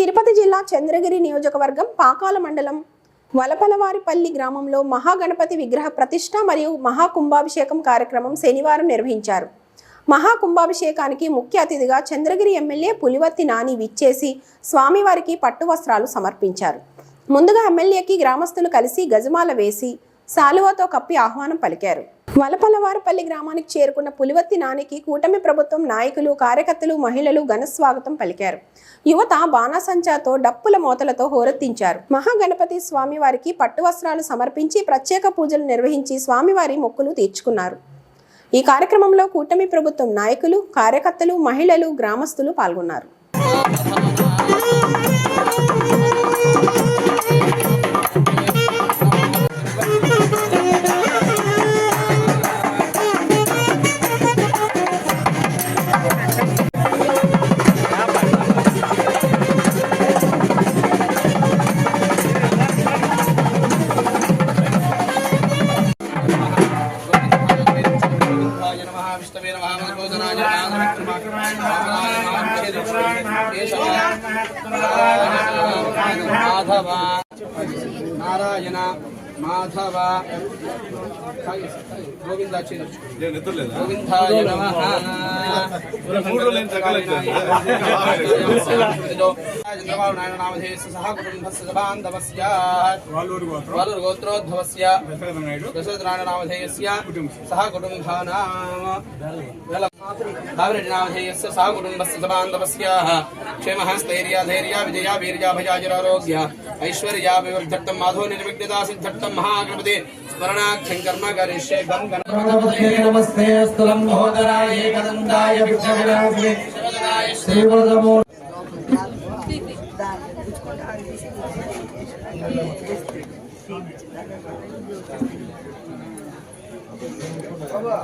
తిరుపతి జిల్లా చంద్రగిరి నియోజకవర్గం పాకాల మండలం వలపలవారిపల్లి గ్రామంలో మహాగణపతి విగ్రహ ప్రతిష్ట మరియు మహాకుంభాభిషేకం కార్యక్రమం శనివారం నిర్వహించారు. మహాకుంభాభిషేకానికి ముఖ్య అతిథిగా చంద్రగిరి ఎమ్మెల్యే పులివర్తి నాని విచ్చేసి స్వామివారికి పట్టు వస్త్రాలు సమర్పించారు. ముందుగా ఎమ్మెల్యేకి గ్రామస్తులు కలిసి గజమాల వేసి సాలువాతో కప్పి ఆహ్వానం పలికారు. వలపలవారపల్లి గ్రామానికి చేరుకున్న పులివత్తి నానికి కూటమి ప్రభుత్వం నాయకులు కార్యకర్తలు మహిళలు ఘనస్వాగతం పలికారు. యువత బాణాసంచాతో డప్పుల మోతలతో హోరెత్తించారు. మహాగణపతి స్వామివారికి పట్టు వస్త్రాలు సమర్పించి ప్రత్యేక పూజలు నిర్వహించి స్వామివారి మొక్కులు తీర్చుకున్నారు. ఈ కార్యక్రమంలో కూటమి ప్రభుత్వం నాయకులు కార్యకర్తలు మహిళలు గ్రామస్తులు పాల్గొన్నారు. గోవిందాయ నమః నమః మాధవ నారాయణ మాధవ గోవింద గోవిందాయ నమః. చంద్రబాబు నాయుడు నామధేయస్య సహ కుటుంబస్య బాంధవస్య వాలుర్గోత్రోద్భవస్య దశరథనారాయణనామధేయస్య సహ కుటుంబానాం. కావిరెడ్డి నామధేయస్య సహ కుటుంబస్య సబాంధవస్య క్షేమ స్థైర్య ధైర్య విజయ వీర్య భయాజరారోగ్య ऐश्वर्याभिवर्धट्टं माधव निर्विघ्नता सिद्धट्टं महागणपते स्मरणाख्यं कर्म करिष्ये गणपते नमस्ते महोदराय श्रीवदमो बाबा